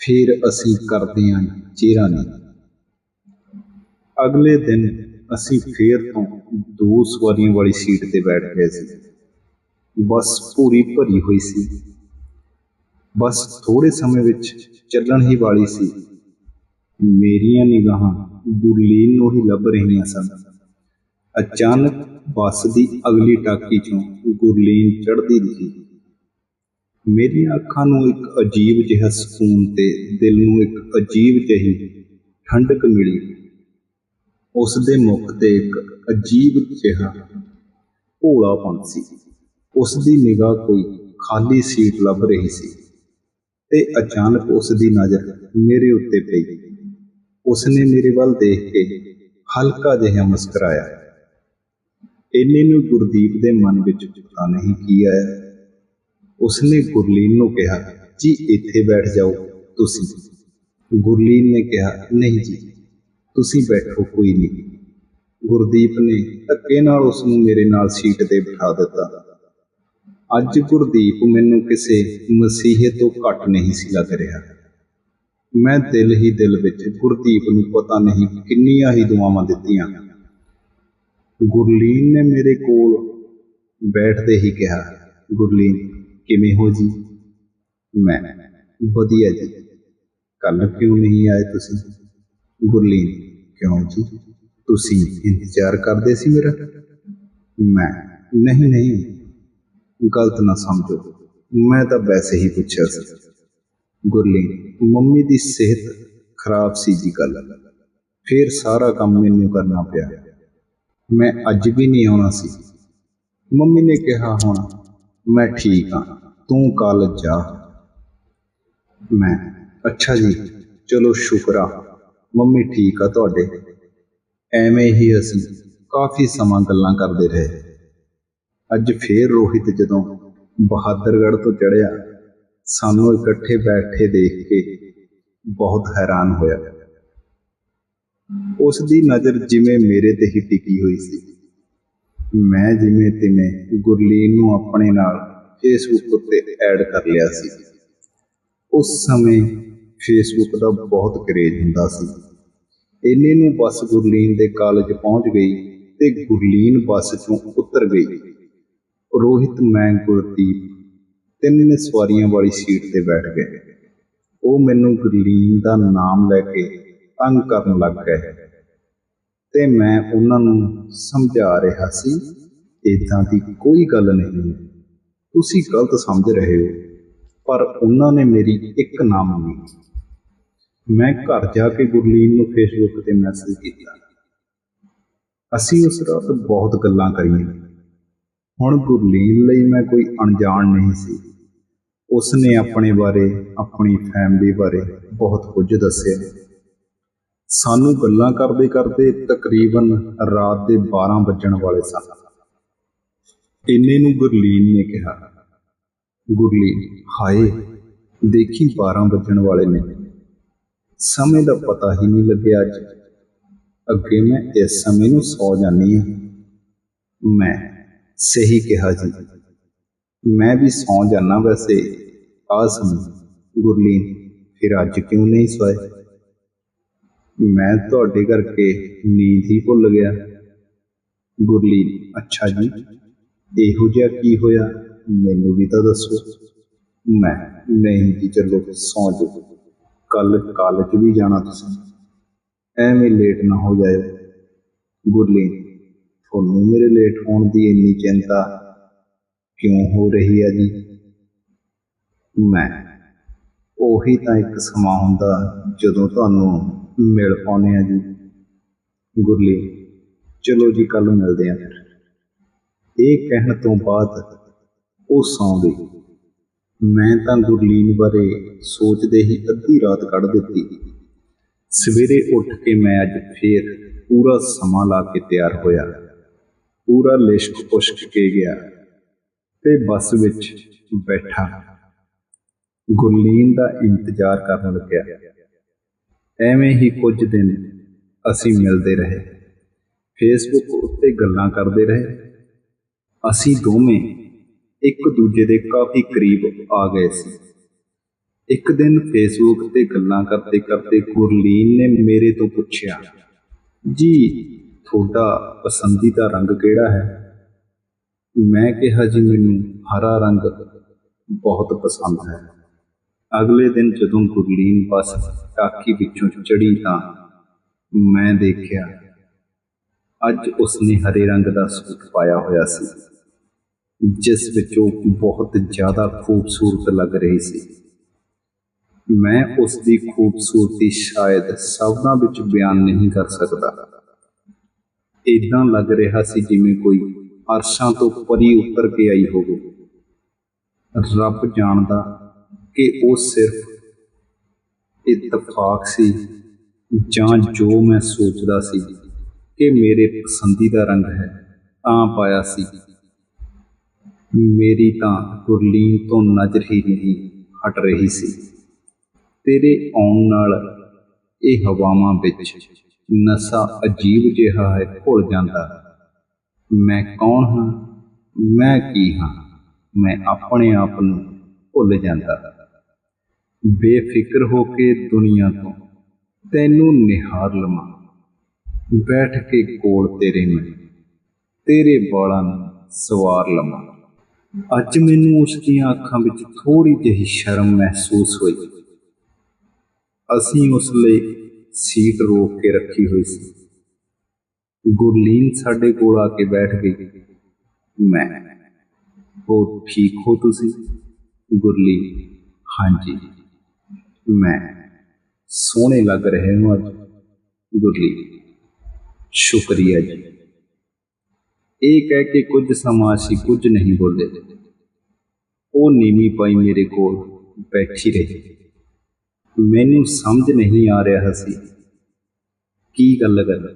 ਫਿਰ ਅਸੀਂ ਕਰਦੇ ਆਂ ਚਿਹਰਾ ਨਹੀਂ ਅਗਲੇ ਦਿਨ ਅਸੀਂ ਫੇਰ ਤੋਂ ਦੋ ਸਵਾਰੀਆਂ ਵਾਲੀ ਸੀਟ ਤੇ ਬੈਠ ਗਏ ਸੀ। ਬੱਸ ਪੂਰੀ ਭਰੀ ਹੋਈ ਸੀ। ਬੱਸ ਥੋੜੇ ਸਮੇਂ ਵਿੱਚ ਚੱਲਣ ਹੀ ਵਾਲੀ ਸੀ। ਮੇਰੀਆਂ ਨਿਗਾਹਾਂ ਗੁਰਲੀਨ ਨੂੰ ਹੀ ਲੱਭ ਰਹੀਆਂ ਸਨ। ਅਚਾਨਕ ਬੱਸ ਦੀ ਅਗਲੀ ਟਾਕੀ ਚੋਂ ਗੁਰਲੀਨ ਚੜ੍ਹਦੀ ਦਿਖੀ। ਮੇਰੀਆਂ ਅੱਖਾਂ ਨੂੰ ਇੱਕ ਅਜੀਬ ਜਿਹਾ ਸਕੂਨ ਤੇ ਦਿਲ ਨੂੰ ਇੱਕ ਅਜੀਬ ਜਿਹੀ ਠੰਡਕ ਮਿਲੀ। ਉਸ ਦੇ ਮੁਖ ਤੇ ਇੱਕ ਅਜੀਬ ਜਿਹਾ ਭੋਲਾਪਨ ਸੀ। ਉਸ ਦੀ ਨਿਗਾਹ ਕੋਈ ਖਾਲੀ ਸੀਟ ਲੱਭ ਰਹੀ ਸੀ ਤੇ ਅਚਾਨਕ ਉਸ ਦੀ ਨਜ਼ਰ ਮੇਰੇ ਉੱਤੇ ਪਈ। ਉਸਨੇ ਮੇਰੇ ਵੱਲ ਦੇਖ ਕੇ ਹਲਕਾ ਜਿਹਾ ਮੁਸਕਰਾਇਆ। ਇੰਨੇ ਨੂੰ ਗੁਰਦੀਪ ਦੇ ਮਨ ਵਿੱਚ ਪਤਾ ਨਹੀਂ ਕੀ ਆਇਆ। ਉਸਨੇ ਗੁਰਲੀਨ ਨੂੰ ਕਿਹਾ, ਜੀ, ਇੱਥੇ ਬੈਠ ਜਾਓ ਤੁਸੀਂ। ਗੁਰਲੀਨ ਨੇ ਕਿਹਾ, ਨਹੀਂ ਜੀ, ਤੁਸੀਂ ਬੈਠੋ, ਕੋਈ ਨਹੀਂ। ਗੁਰਦੀਪ ਨੇ ਧੱਕੇ ਨਾਲ ਉਸ ਨੂੰ ਮੇਰੇ ਨਾਲ ਸੀਟ ਤੇ ਬਿਠਾ ਦਿੱਤਾ। ਅੱਜ ਗੁਰਦੀਪ ਮੈਨੂੰ ਕਿਸੇ ਮਸੀਹੇ ਤੋਂ ਘੱਟ ਨਹੀਂ ਸੀ ਲੱਗ ਰਿਹਾ। ਮੈਂ ਦਿਲ ਹੀ ਦਿਲ ਵਿੱਚ ਗੁਰਦੀਪ ਨੂੰ ਪਤਾ ਨਹੀਂ ਕਿੰਨੀਆਂ ਹੀ ਦੁਆਵਾਂ ਦਿੱਤੀਆਂ। ਗੁਰਲੀਨ ਨੇ ਮੇਰੇ ਕੋਲ ਬੈਠਦੇ ਹੀ ਕਿਹਾ, ਗੁਰਲੀਨ, ਕਿਵੇਂ ਹੋ ਜੀ? ਮੈਂ, ਵਧੀਆ ਜੀ। ਕੱਲ ਕਿਉਂ ਨਹੀਂ ਆਏ ਤੁਸੀਂ? ਗੁਰਲੀਨ, ਕਿਉਂ ਜੀ? ਤੁਸੀਂ ਇੰਤਜ਼ਾਰ ਕਰਦੇ ਸੀ ਮੇਰਾ? ਮੈਂ, ਨਹੀਂ ਨਹੀਂ। ਗਲਤ ਨਾ ਸਮਝੋ। ਮੈਂ ਤਾਂ ਵੈਸੇ ਹੀ ਪੁੱਛਿਆ ਸੀ। ਗੁਰਲੀਨ ਮੰਮੀ ਦੀ ਸਿਹਤ ਖਰਾਬ ਸੀ ਜੀ ਕੱਲ ਫਿਰ ਸਾਰਾ ਕੰਮ ਮੈਨੂੰ ਕਰਨਾ ਪਿਆ। ਮੈਂ ਅੱਜ ਵੀ ਨਹੀਂ ਆਉਣਾ ਸੀ। ਮੰਮੀ ਨੇ ਕਿਹਾ, ਹੁਣ ਮੈਂ ਠੀਕ ਹਾਂ ਤੂੰ ਕਾਲਜ ਜਾ। ਮੈਂ, ਅੱਛਾ ਜੀ, ਚਲੋ ਸ਼ੁਕਰ ਆ, ਮੰਮੀ ਠੀਕ ਆ ਤੁਹਾਡੇ? ਐਵੇਂ ਹੀ ਅਸੀਂ ਕਾਫੀ ਸਮਾਂ ਗੱਲਾਂ ਕਰਦੇ ਰਹੇ। ਅੱਜ ਫੇਰ ਰੋਹਿਤ ਜਦੋਂ ਬਹਾਦਰਗੜ੍ਹ ਤੋਂ ਚੜਿਆ ਸਾਨੂੰ ਇਕੱਠੇ ਬੈਠੇ ਦੇਖ ਕੇ ਬਹੁਤ ਹੈਰਾਨ ਹੋਇਆ। ਉਸ ਦੀ ਨਜ਼ਰ ਜਿਵੇਂ ਮੇਰੇ ਤੇ ਹੀ ਟਿਕੀ ਹੋਈ ਸੀ। ਮੈਂ ਜਿਵੇਂ ਤਿਵੇਂ ਗੁਰਲੀਨ ਨੂੰ ਆਪਣੇ ਨਾਲ ਫੇਸਬੁੱਕ ਉੱਤੇ ਐਡ ਕਰ ਲਿਆ ਸੀ। ਉਸ ਸਮੇਂ ਫੇਸਬੁੱਕ ਦਾ ਬਹੁਤ ਕਰੇਜ ਹੁੰਦਾ ਸੀ। ਇੰਨੇ ਨੂੰ ਬੱਸ ਗੁਰਲੀਨ ਦੇ ਕਾਲਜ ਪਹੁੰਚ ਗਈ ਤੇ ਗੁਰਲੀਨ ਬੱਸ ਚੋਂ ਉਤਰ ਗਈ। ਰੋਹਿਤ, ਮੈਂ, ਗੁਰਦੀਪ ਤਿੰਨ ਸਵਾਰੀਆਂ ਵਾਲੀ ਸੀਟ ਤੇ ਬੈਠ ਗਏ। ਉਹ ਮੈਨੂੰ ਗੁਰਲੀਨ ਦਾ ਨਾਮ ਲੈ ਕੇ ਤੰਗ ਕਰਨ ਲੱਗ ਗਏ। ਤੇ ਮੈਂ ਉਹਨਾਂ ਨੂੰ ਸਮਝਾ ਰਿਹਾ ਸੀ ਇਦਾਂ ਦੀ ਕੋਈ ਗੱਲ ਨਹੀਂ। ਤੁਸੀਂ ਗਲਤ ਸਮਝ ਰਹੇ ਹੋ, ਪਰ ਉਹਨਾਂ ਨੇ ਮੇਰੀ ਇੱਕ ਨਾ ਮੰਨੀ। ਮੈਂ ਘਰ ਜਾ ਕੇ ਗੁਰਲੀਨ ਨੂੰ ਫੇਸਬੁੱਕ ਤੇ ਮੈਸੇਜ ਕੀਤਾ। ਅਸੀਂ ਉਸ ਰਾਤ ਬਹੁਤ ਗੱਲਾਂ ਕਰੀਆਂ। ਹੁਣ ਗੁਰਲੀਨ ਲਈ ਮੈਂ ਕੋਈ ਅਣਜਾਣ ਨਹੀਂ ਸੀ। ਉਸ ਨੇ ਆਪਣੇ ਬਾਰੇ, ਆਪਣੀ ਫੈਮਿਲੀ ਬਾਰੇ ਬਹੁਤ ਕੁਝ ਦੱਸਿਆ। ਸਾਨੂੰ ਗੱਲਾਂ ਕਰਦੇ ਕਰਦੇ ਤਕਰੀਬਨ ਰਾਤ ਦੇ 12 ਵੱਜਣ ਵਾਲੇ ਸਨ। ਇੰਨੇ ਨੂੰ ਗੁਰਲੀਨ ਨੇ ਕਿਹਾ। ਗੁਰਲੀਨ, ਹਾਏ, ਦੇਖੀ 12 ਵੱਜਣ ਵਾਲੇ ਨੇ। ਸਮੇਂ ਦਾ ਪਤਾ ਹੀ ਨਹੀਂ ਲੱਗਿਆ ਅੱਜ। ਅੱਗੇ ਮੈਂ ਇਸ ਸਮੇਂ ਨੂੰ ਸੌ ਜਾਨੀ ਹਾਂ। ਮੈਂ ਸਹੀ ਕਿਹਾ ਜੀ। ਮੈਂ ਵੀ ਸੌ ਜਾਣਾ ਵੈਸੇ। ਆ ਸਮੇਂ ਗੁਰਲੀਨ, ਫਿਰ ਅੱਜ ਕਿਉਂ ਨਹੀਂ ਸੋਏ? ਮੈਂ ਤੁਹਾਡੇ ਕਰਕੇ ਨੀਂਦ ਹੀ ਭੁੱਲ ਗਿਆ। ਗੁਰਲੀਨ, ਅੱਛਾ ਜੀ, ਇਹੋ ਜਿਹਾ ਕੀ ਹੋਇਆ? ਮੈਨੂੰ ਵੀ ਤਾਂ ਦੱਸੋ। ਮੈਂ ਨਹੀਂ ਜੀ ਚਲੋ ਸੌਂ ਜਾਓ। ਕੱਲ ਕਾਲਜ ਵੀ ਜਾਣਾ ਤੁਸੀਂ। ਐਵੇਂ ਲੇਟ ਨਾ ਹੋ ਜਾਇਓ। ਗੁਰਲੀਨ, ਤੁਹਾਨੂੰ ਮੇਰੇ ਲੇਟ ਹੋਣ ਦੀ ਇੰਨੀ ਚਿੰਤਾ ਕਿਉਂ ਹੋ ਰਹੀ ਹੈ ਜੀ? ਮੈਂ। ਉਹੀ ਤਾਂ ਇੱਕ ਸਮਾਂ ਹੁੰਦਾ ਜਦੋਂ ਤੁਹਾਨੂੰ ਮਿਲ ਪਾਉਂਦੇ ਆ ਜੀ। ਗੁਰਲੀਨ ਚਲੋ ਜੀ ਕੱਲ ਮਿਲਦੇ ਆ ਫਿਰ। ਇਹ ਕਹਿਣ ਤੋਂ ਬਾਅਦ ਉਹ ਸੌਂ ਗਈ ਮੈਂ ਤਾਂ ਗੁਰਲੀਨ ਬਾਰੇ ਸੋਚਦੇ ਹੀ ਅੱਧੀ ਰਾਤ ਕੱਢ ਦਿੱਤੀ। ਸਵੇਰੇ ਉੱਠ ਕੇ ਮੈਂ ਅੱਜ ਫੇਰ ਪੂਰਾ ਸਮਾਂ ਲਾ ਕੇ ਤਿਆਰ ਹੋਇਆ। ਪੂਰਾ ਲਿਸ਼ਕ ਪੁਸ਼ਕ ਕੇ ਗਿਆ। ਤੇ ਬੱਸ ਵਿੱਚ ਬੈਠਾ। ਗੁਰਲੀਨ ਦਾ ਇੰਤਜ਼ਾਰ ਕਰਨ ਲੱਗਿਆ। ਐਵੇਂ ਹੀ ਕੁਝ ਦਿਨ ਅਸੀਂ ਮਿਲਦੇ ਰਹੇ। ਫੇਸਬੁੱਕ ਉੱਤੇ ਗੱਲਾਂ ਕਰਦੇ ਰਹੇ। ਅਸੀਂ ਦੋਵੇਂ ਇੱਕ ਦੂਜੇ ਦੇ ਕਾਫੀ ਕਰੀਬ ਆ ਗਏ ਸੀ। ਇੱਕ ਦਿਨ ਫੇਸਬੁੱਕ ਤੇ ਗੱਲਾਂ ਕਰਦੇ ਕਰਦੇ ਗੁਰਲੀਨ ਨੇ ਮੇਰੇ ਤੋਂ ਪੁੱਛਿਆ, ਜੀ, ਤੁਹਾਡਾ ਪਸੰਦੀਦਾ ਰੰਗ ਕਿਹੜਾ ਹੈ? ਮੈਂ ਕਿਹਾ, ਜੀ, ਮੈਨੂੰ ਹਰਾ ਰੰਗ ਬਹੁਤ ਪਸੰਦ ਹੈ। ਅਗਲੇ ਦਿਨ ਜਦੋਂ ਗੁਰਲੀਨ ਬੱਸ ਟਾਕੀ ਵਿੱਚੋਂ ਚੜੀ ਤਾਂ ਮੈਂ ਦੇਖਿਆ, ਅੱਜ ਉਸਨੇ ਹਰੇ ਰੰਗ ਦਾ ਸੂਟ ਪਾਇਆ ਹੋਇਆ ਸੀ, ਜਿਸ ਵਿੱਚ ਉਹ ਬਹੁਤ ਜ਼ਿਆਦਾ ਖੂਬਸੂਰਤ ਲੱਗ ਰਹੀ ਸੀ। ਮੈਂ ਉਸ ਦੀ ਖੂਬਸੂਰਤੀ ਸ਼ਾਇਦ ਸ਼ਬਦਾਂ ਵਿੱਚ ਬਿਆਨ ਨਹੀਂ ਕਰ ਸਕਦਾ। ਇਦਾਂ ਲੱਗ ਰਿਹਾ ਸੀ ਜਿਵੇਂ ਕੋਈ ਅਰਸ਼ਾਂ ਤੋਂ ਪਰੀ ਉੱਤਰ ਕੇ ਆਈ ਹੋਵੇ। ਰੱਬ ਜਾਣਦਾ ਕਿ ਉਹ ਸਿਰਫ ਇਤਫਾਕ ਸੀ ਜਾਂ ਜੋ ਮੈਂ ਸੋਚਦਾ ਸੀ ਕਿ ਮੇਰੇ ਪਸੰਦੀਦਾ ਰੰਗ ਹੈ, ਤਾਂ ਪਾਇਆ ਸੀ। ਮੇਰੀ ਤਾਂ ਗੁਰਲੀਨ ਤੋਂ ਨਜ਼ਰ ਹੀ ਨਹੀਂ ਹਟ ਰਹੀ ਸੀ। ਤੇਰੇ ਆਉਣ ਨਾਲ ਇਹ ਹਵਾਵਾਂ ਵਿੱਚ ਨਸ਼ਾ ਅਜੀਬ ਜਿਹਾ ਹੈ ਭੁੱਲ ਜਾਂਦਾ ਮੈਂ ਕੌਣ ਹਾਂ? ਮੈਂ ਕੀ ਹਾਂ? ਮੈਂ ਆਪਣੇ ਆਪ ਨੂੰ ਭੁੱਲ ਜਾਂਦਾ ਬੇਫਿਕਰ ਹੋ ਕੇ ਦੁਨੀਆ ਤੋਂ ਤੈਨੂੰ ਨਿਹਾਰ ਲਵਾਂ। ਬੈਠ ਕੇ ਕੋਲ ਤੇਰੇ ਮੈਂ, ਤੇਰੇ ਵਾਲਾਂ ਨੂੰ ਸਵਾਰ ਲਵਾਂ। ਅੱਜ ਮੈਨੂੰ ਉਸ ਦੀਆਂ ਅੱਖਾਂ ਵਿੱਚ ਥੋੜੀ ਜਿਹੀ ਸ਼ਰਮ ਮਹਿਸੂਸ ਹੋਈ। ਅਸੀਂ ਉਸ ਲਈ ਸੀਟ ਰੋਕ ਕੇ ਰੱਖੀ ਹੋਈ ਸੀ। ਗੁਰਲੀਨ ਸਾਡੇ ਕੋਲ ਆ ਕੇ ਬੈਠ ਗਈ। ਮੈਂ, ਹੋਰ ਠੀਕ ਹੋ ਤੁਸੀਂ? ਗੁਰਲੀਨ, ਹਾਂਜੀ। ਮੈਂ ਸੋਹਣੇ ਲੱਗ ਰਹੇ ਹੋ ਅੱਜ ਗੁਰਲੀ ਸ਼ੁਕਰੀਆ ਜੀ ਇਹ ਕਹਿ ਕੇ ਕੁਝ ਸਮਾਂ ਅਸੀਂ ਕੁਝ ਨਹੀਂ ਬੋਲੇ ਉਹ ਨੀਵੀਂ ਪਾਈ ਮੇਰੇ ਕੋਲ ਬੈਠੀ ਰਹੀ ਮੈਨੂੰ ਸਮਝ ਨਹੀਂ ਆ ਰਿਹਾ ਸੀ ਕੀ ਗੱਲ ਕਰ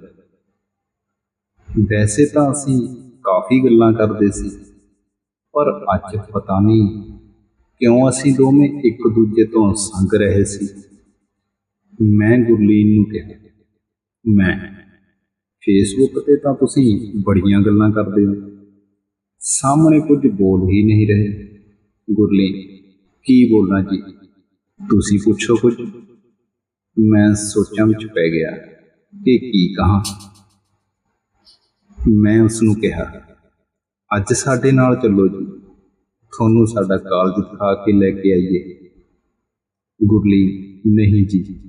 ਵੈਸੇ ਤਾਂ ਅਸੀਂ ਕਾਫੀ ਗੱਲਾਂ ਕਰਦੇ ਸੀ ਪਰ ਅੱਜ ਪਤਾ ਨਹੀਂ ਕਿਉਂ ਅਸੀਂ ਦੋਵੇਂ ਇੱਕ ਦੂਜੇ ਤੋਂ ਸੰਗ ਰਹੇ ਸੀ? ਮੈਂ ਗੁਰਲੀਨ ਨੂੰ ਕਿਹਾ, ਮੈਂ ਫੇਸਬੁੱਕ ਤੇ ਤਾਂ ਤੁਸੀਂ ਬੜੀਆਂ ਗੱਲਾਂ ਕਰਦੇ ਹੋ। ਸਾਹਮਣੇ ਕੁਝ ਬੋਲ ਹੀ ਨਹੀਂ ਰਹੇ। ਗੁਰਲੀਨ, ਕੀ ਬੋਲਾਂ ਜੀ? ਤੁਸੀਂ ਪੁੱਛੋ ਕੁਝ। ਮੈਂ ਸੋਚਾਂ ਵਿੱਚ ਪੈ ਗਿਆ ਕਿ ਕੀ ਕਹਾਂ। ਮੈਂ ਉਸ ਨੂੰ ਕਿਹਾ, ਅੱਜ ਸਾਡੇ ਨਾਲ ਚੱਲੋ ਜੀ। ਤੁਹਾਨੂੰ ਸਾਡਾ ਕਾਲਜ ਦਿਖਾ ਕੇ ਲੈ ਕੇ ਆਈਏ। ਗੁਰਲੀ ਨਹੀਂ ਜੀ।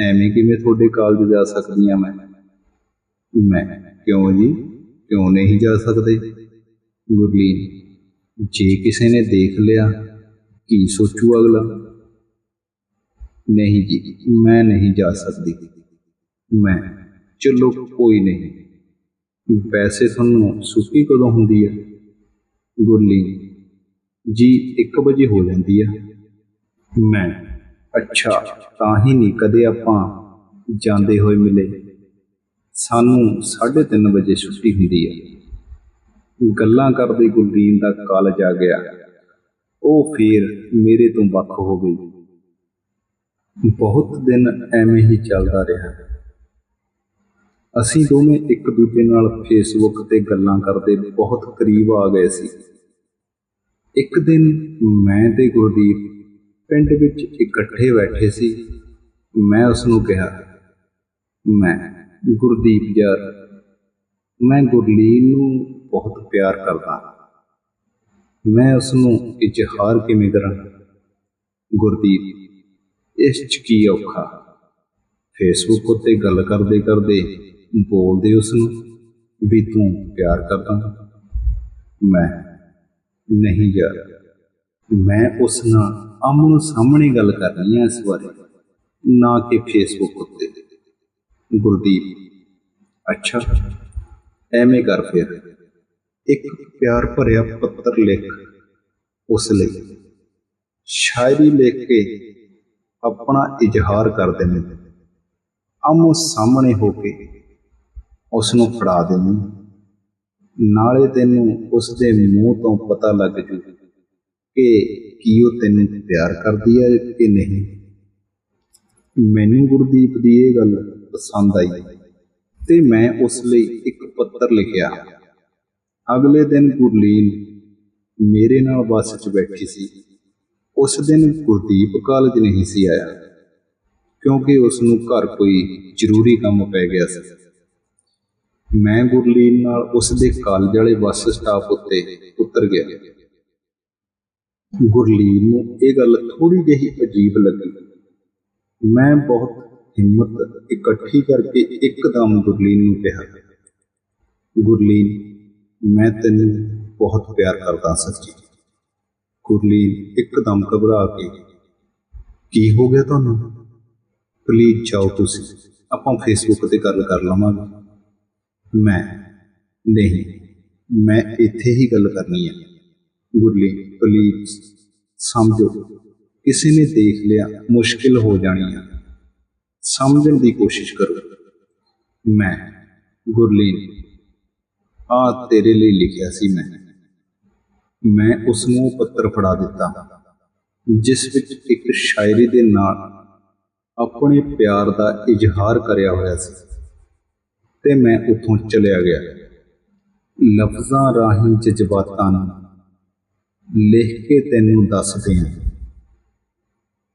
ਐਵੇਂ ਕਿਵੇਂ ਤੁਹਾਡੇ ਕਾਲਜ ਜਾ ਸਕਦੀ ਹਾਂ ਮੈਂ? ਮੈਂ ਕਿਉਂ ਜੀ? ਕਿਉਂ ਨਹੀਂ ਜਾ ਸਕਦੇ? ਗੁਰਲੀ ਜੇ ਕਿਸੇ ਨੇ ਦੇਖ ਲਿਆ, ਕੀ ਸੋਚੂ ਅਗਲਾ? ਨਹੀਂ ਜੀ, ਮੈਂ ਨਹੀਂ ਜਾ ਸਕਦੀ। ਮੈਂ, ਚਲੋ ਕੋਈ ਨਹੀਂ। ਵੈਸੇ ਤੁਹਾਨੂੰ ਛੁੱਟੀ ਕਦੋਂ ਹੁੰਦੀ ਹੈ ਗੁਰਲੀ ਜੀ 1 ਵਜੇ ਹੋ ਜਾਂਦੀ ਹੈ ਮੈਂ। ਅੱਛਾ ਤਾਂ ਹੀ ਨਹੀਂ ਕਦੇ ਆਪਾਂ ਜਾਂਦੇ ਹੋਏ ਮਿਲੇ। ਸਾਨੂੰ 3:30 ਵਜੇ ਛੁੱਟੀ ਹੁੰਦੀ ਹੈ ਗੱਲਾਂ ਕਰਦੇ ਗੁਰਲੀਨ ਦਾ ਕਾਲਜ ਆ ਗਿਆ। ਉਹ ਫੇਰ ਮੇਰੇ ਤੋਂ ਵੱਖ ਹੋ ਗਈ। ਬਹੁਤ ਦਿਨ ਐਵੇਂ ਹੀ ਚੱਲਦਾ ਰਿਹਾ। ਅਸੀਂ ਦੋਵੇਂ ਇੱਕ ਦੂਜੇ ਨਾਲ ਫੇਸਬੁੱਕ ਤੇ ਗੱਲਾਂ ਕਰਦੇ ਬਹੁਤ ਕਰੀਬ ਆ ਗਏ ਸੀ। ਇੱਕ ਦਿਨ ਮੈਂ ਤੇ ਗੁਰਦੀਪ ਪਿੰਡ ਵਿੱਚ ਇਕੱਠੇ ਬੈਠੇ ਸੀ। ਮੈਂ ਉਸ ਨੂੰ ਕਿਹਾ, ਮੈਂ ਗੁਰਦੀਪ ਯਾਰ, ਮੈਂ ਗੁਰਲੀਨ ਨੂੰ ਬਹੁਤ ਪਿਆਰ ਕਰਦਾ। ਮੈਂ ਉਸ ਨੂੰ ਇਜ਼ਹਾਰ ਕਿਵੇਂ ਕਰਾਂ? ਗੁਰਦੀਪ, ਇਸ ਚ ਕੀ ਔਖਾ? ਫੇਸਬੁੱਕ ਉੱਤੇ ਗੱਲ ਕਰਦੇ ਕਰਦੇ ਬੋਲਦੇ ਉਸ ਨੂੰ ਵੀ ਤੂੰ ਪਿਆਰ ਕਰਦਾ। ਮੈਂ ਨਹੀਂ ਯਾਰ ਮੈਂ ਉਸ ਨਾਲ ਆਮੋ ਸਾਹਮਣੇ ਗੱਲ ਕਰਨੀ ਹੈ ਇਸ ਬਾਰੇ, ਨਾ ਕਿ ਫੇਸਬੁੱਕ ਉੱਤੇ। ਗੁਰਦੀਪ, ਅੱਛਾ, ਐਵੇਂ ਕਰ ਫਿਰ। ਇੱਕ ਪਿਆਰ ਭਰਿਆ ਪੱਤਰ ਲਿਖ ਉਸ ਲਈ। ਸ਼ਾਇਰੀ ਲਿਖ ਕੇ ਆਪਣਾ ਇਜ਼ਹਾਰ ਕਰ ਦੇਣੀ। ਆਮੋ ਸਾਹਮਣੇ ਹੋ ਕੇ ਉਸ ਨੂੰ ਫੜਾ ਦੇਣੀ। ਨਾਲੇ ਤੈਨੂੰ ਉਸ ਦੇ ਮੂੰਹ ਤੋਂ ਪਤਾ ਲੱਗ ਜੂ ਕਿ ਕੀ ਉਹ ਤੈਨੂੰ ਪਿਆਰ ਕਰਦੀ ਹੈ ਕਿ ਨਹੀਂ। ਮੈਨੂੰ ਗੁਰਦੀਪ ਦੀ ਇਹ ਗੱਲ ਪਸੰਦ ਆਈ ਤੇ ਮੈਂ ਉਸ ਲਈ ਇੱਕ ਪੱਤਰ ਲਿਖਿਆ। ਅਗਲੇ ਦਿਨ ਗੁਰਲੀਨ ਮੇਰੇ ਨਾਲ ਬੱਸ 'ਚ ਬੈਠੀ ਸੀ। ਉਸ ਦਿਨ ਗੁਰਦੀਪ ਕਾਲਜ ਨਹੀਂ ਸੀ ਆਇਆ, ਕਿਉਂਕਿ ਉਸ ਨੂੰ ਘਰ ਕੋਈ ਜ਼ਰੂਰੀ ਕੰਮ ਪੈ ਗਿਆ ਸੀ। ਮੈਂ ਗੁਰਲੀਨ ਨਾਲ ਉਸ ਦੇ ਕਾਲਜ ਵਾਲੇ ਬੱਸ ਸਟਾਪ ਉੱਤੇ ਉਤਰ ਗਿਆ। ਗੁਰਲੀਨ ਨੂੰ ਇਹ ਗੱਲ ਥੋੜੀ ਜਿਹੀ ਅਜੀਬ ਲੱਗੀ। ਮੈਂ ਬਹੁਤ ਹਿੰਮਤ ਇਕੱਠੀ ਕਰਕੇ ਇੱਕਦਮ ਗੁਰਲੀਨ ਨੂੰ ਕਿਹਾ, ਗੁਰਲੀਨ, ਮੈਂ ਤੈਨੂੰ ਬਹੁਤ ਪਿਆਰ ਕਰਦਾ ਸੱਚੀ। ਗੁਰਲੀਨ ਇੱਕਦਮ ਘਬਰਾ ਕੇ, ਕੀ ਹੋ ਗਿਆ ਤੁਹਾਨੂੰ? ਪਲੀਜ਼ ਜਾਓ ਤੁਸੀਂ, ਆਪਾਂ ਫੇਸਬੁੱਕ ਤੇ ਗੱਲ ਕਰ ਲਵਾਂਗੇ। ਮੈਂ। ਨਹੀਂ, ਮੈਂ ਇੱਥੇ ਹੀ ਗੱਲ ਕਰਨੀ ਹੈ। ਗੁਰਲੀਨ ਪਲੀਜ਼ ਸਮਝੋ। ਕਿਸੇ ਨੇ ਦੇਖ ਲਿਆ, ਮੁਸ਼ਕਿਲ ਹੋ ਜਾਣੀ ਹੈ। ਸਮਝਣ ਦੀ ਕੋਸ਼ਿਸ਼ ਕਰੋ। ਮੈਂ ਗੁਰਲੀਨ ਆ ਤੇਰੇ ਲਈ ਲਿਖਿਆ ਸੀ ਮੈਂ। ਮੈਂ ਉਸ ਨੂੰ ਪੱਤਰ ਫੜਾ ਦਿੱਤਾ, ਜਿਸ ਵਿੱਚ ਇੱਕ ਸ਼ਾਇਰੀ ਦੇ ਨਾਲ ਆਪਣੇ ਪਿਆਰ ਦਾ ਇਜ਼ਹਾਰ ਕਰਿਆ ਹੋਇਆ ਸੀ। ਤੇ ਮੈਂ ਉੱਥੋਂ ਚਲਿਆ ਗਿਆ। ਲਫ਼ਜ਼ਾਂ ਰਾਹੀਂ ਜਜ਼ਬਾਤਾਂ ਨੂੰ ਲਿਖ ਕੇ ਤੈਨੂੰ ਦੱਸਦੇ ਹਾਂ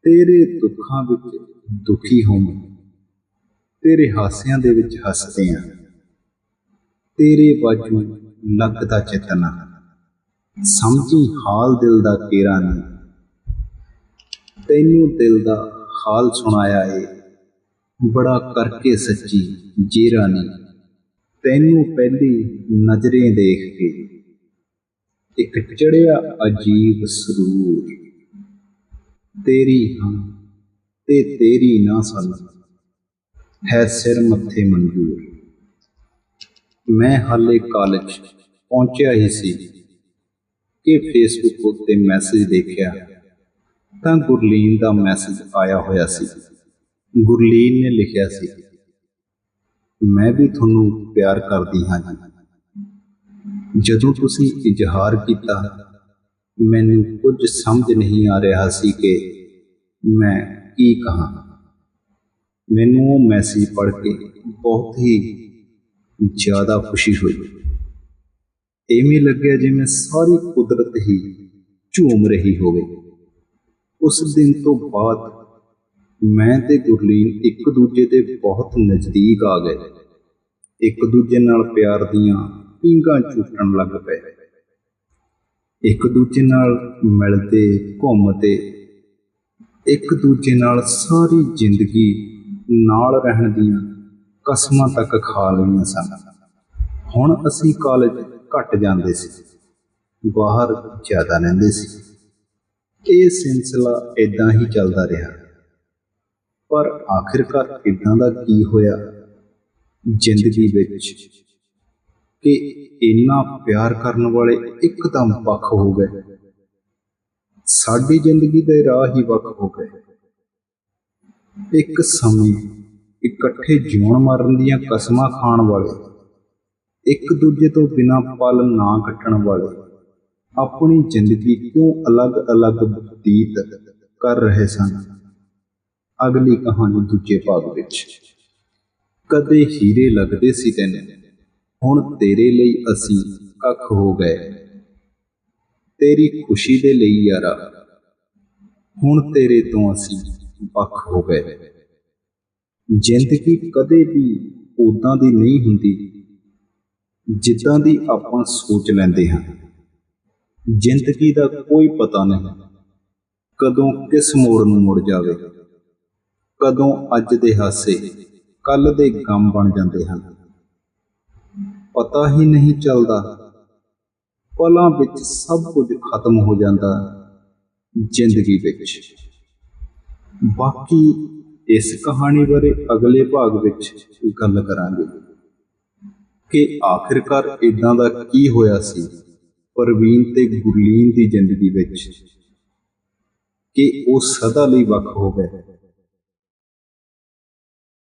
ਤੇਰੇ ਦੁੱਖਾਂ ਵਿੱਚ ਦੁਖੀ ਹੋਵਾਂ। ਤੇਰੇ ਹਾਸਿਆਂ ਦੇ ਵਿੱਚ ਹੱਸਦੇ ਹਾਂ ਤੇਰੇ ਬਾਝੋਂ ਲੱਗਦਾ ਚੇਤਨਾ। ਸਮਝੀ ਹਾਲ ਦਿਲ ਦਾ ਕੇਰਾ ਨਹੀਂ ਤੈਨੂੰ ਦਿਲ ਦਾ ਹਾਲ ਸੁਣਾਇਆ ਏ। ਬੜਾ ਕਰਕੇ ਸੱਚੀ ਜੀਰਾ ਨਹੀਂ ਤੈਨੂੰ ਪਹਿਲੀ ਨਜ਼ਰੇ ਦੇਖ ਕੇ ਇੱਕ ਚੜਿਆ ਅਜੀਬ ਸਰੂਰ। ਤੇਰੀ ਹਾਂ ਤੇ ਤੇਰੀ ਨਾ ਸਨ, ਹੈ ਸਿਰ ਮੱਥੇ ਮਨਜ਼ੂਰ ਮੈਂ ਹਾਲੇ ਕਾਲਜ ਪਹੁੰਚਿਆ ਹੀ ਸੀ ਕਿ ਫੇਸਬੁੱਕ ਉੱਤੇ ਮੈਸੇਜ ਦੇਖਿਆ ਤਾਂ ਗੁਰਲੀਨ ਦਾ ਮੈਸੇਜ ਆਇਆ ਹੋਇਆ ਸੀ। ਗੁਰਲੀਨ ਨੇ ਲਿਖਿਆ ਸੀ, ਮੈਂ ਵੀ ਤੁਹਾਨੂੰ ਪਿਆਰ ਕਰਦੀ ਹਾਂ ਜੀ। ਜਦੋਂ ਤੁਸੀਂ ਇਜ਼ਹਾਰ ਕੀਤਾ, ਮੈਨੂੰ ਕੁਝ ਸਮਝ ਨਹੀਂ ਆ ਰਿਹਾ ਸੀ ਕਿ ਮੈਂ ਕੀ ਕਹਾਂ। ਮੈਨੂੰ ਉਹ ਮੈਸੇਜ ਪੜ੍ਹ ਕੇ ਬਹੁਤ ਹੀ ਜ਼ਿਆਦਾ ਖੁਸ਼ੀ ਹੋਈ। ਐਵੇਂ ਲੱਗਿਆ ਜਿਵੇਂ ਸਾਰੀ ਕੁਦਰਤ ਹੀ ਝੂਮ ਰਹੀ ਹੋਵੇ। ਉਸ ਦਿਨ ਤੋਂ ਬਾਅਦ ਮੈਂ ਤੇ ਗੁਰਲੀਨ ਇੱਕ ਦੂਜੇ ਦੇ ਬਹੁਤ ਨਜ਼ਦੀਕ ਆ ਗਏ। ਇੱਕ ਦੂਜੇ ਨਾਲ ਪਿਆਰ ਦੀਆਂ ਪੀਂਘਾਂ ਝੂਟਣ ਲੱਗ ਪਏ। ਇੱਕ ਦੂਜੇ ਨਾਲ ਮਿਲਦੇ, ਘੁੰਮਦੇ, ਇੱਕ ਦੂਜੇ ਨਾਲ ਸਾਰੀ ਜ਼ਿੰਦਗੀ ਨਾਲ ਰਹਿਣ ਦੀਆਂ ਕਸਮਾਂ ਤੱਕ ਖਾ ਲਈਆਂ ਸਨ। ਹੁਣ ਅਸੀਂ ਕਾਲਜ ਘੱਟ ਜਾਂਦੇ ਸੀ, ਬਾਹਰ ਜ਼ਿਆਦਾ ਰਹਿੰਦੇ ਸੀ। ਇਹ ਸਿਲਸਿਲਾ ਇਦਾਂ ਹੀ ਚੱਲਦਾ ਰਿਹਾ। ਪਰ ਆਖਿਰਕਾਰ ਇਦਾਂ ਦਾ ਕੀ ਹੋਇਆ? ਜ਼ਿੰਦਗੀ ਵਿੱਚ ਕਿ ਇੰਨਾ ਪਿਆਰ ਕਰਨ ਵਾਲੇ ਇੱਕਦਮ ਵੱਖ ਹੋ ਗਏ। ਸਾਡੀ ਜ਼ਿੰਦਗੀ ਦੇ ਰਾਹ ਹੀ ਵੱਖ ਹੋ ਗਏ। ਇੱਕ ਸਮੇਂ ਇਕੱਠੇ ਜਿਉਣ ਮਰਨ ਦੀਆਂ ਕਸਮਾਂ ਖਾਣ ਵਾਲੇ, ਇੱਕ ਦੂਜੇ ਤੋਂ ਬਿਨਾਂ ਪਲ ਨਾ ਕੱਟਣ ਵਾਲੇ, ਆਪਣੀ ਜ਼ਿੰਦਗੀ ਕਿਉਂ ਅਲੱਗ-ਅਲੱਗ ਬਤੀਤ ਕਰ ਰਹੇ ਸਨ? ਅਗਲੀ ਕਹਾਣੀ ਦੂਜੇ ਭਾਗ ਵਿੱਚ। ਕਦੇ ਹੀਰੇ ਲੱਗਦੇ ਸੀ ਤੈਨੂੰ, ਹੁਣ ਤੇਰੇ ਲਈ ਅਸੀਂ ਕੱਖ ਹੋ ਗਏ। ਤੇਰੀ ਖੁਸ਼ੀ ਦੇ ਲਈ ਯਾਰਾ, ਹੁਣ ਤੇਰੇ ਤੋਂ ਅਸੀਂ ਵੱਖ ਹੋ ਗਏ। ਜ਼ਿੰਦਗੀ ਕਦੇ ਵੀ ਉਦਾਂ ਦੀ ਨਹੀਂ ਹੁੰਦੀ, ਜਿੱਦਾਂ ਦੀ ਆਪਾਂ ਸੋਚ ਲੈਂਦੇ ਹਾਂ। ਜ਼ਿੰਦਗੀ ਦਾ ਕੋਈ ਪਤਾ ਨਹੀਂ, ਕਦੋਂ ਕਿਸ ਮੋੜ ਨੂੰ ਮੁੜ ਜਾਵੇ। ਕਦੋਂ ਅੱਜ ਦੇ ਹਾਸੇ, ਕੱਲ ਦੇ ਗਮ ਬਣ ਜਾਂਦੇ ਹਨ। ਪਤਾ ਹੀ ਨਹੀਂ ਚੱਲਦਾ। ਪਲਾਂ ਵਿੱਚ ਸਭ ਕੁਝ ਖਤਮ ਹੋ ਜਾਂਦਾ ਜ਼ਿੰਦਗੀ ਵਿੱਚ। ਬਾਕੀ ਇਸ ਕਹਾਣੀ ਬਾਰੇ ਅਗਲੇ ਭਾਗ ਵਿੱਚ ਗੱਲ ਕਰਾਂਗੇ ਕਿ ਆਖਿਰਕਾਰ ਇਦਾਂ ਦਾ ਕੀ ਹੋਇਆ ਸੀ ਪ੍ਰਵੀਨ ਤੇ ਗੁਰਲੀਨ ਦੀ ਜ਼ਿੰਦਗੀ ਵਿੱਚ, ਕਿ ਉਹ ਸਦਾ ਲਈ ਵੱਖ ਹੋ ਗਏ।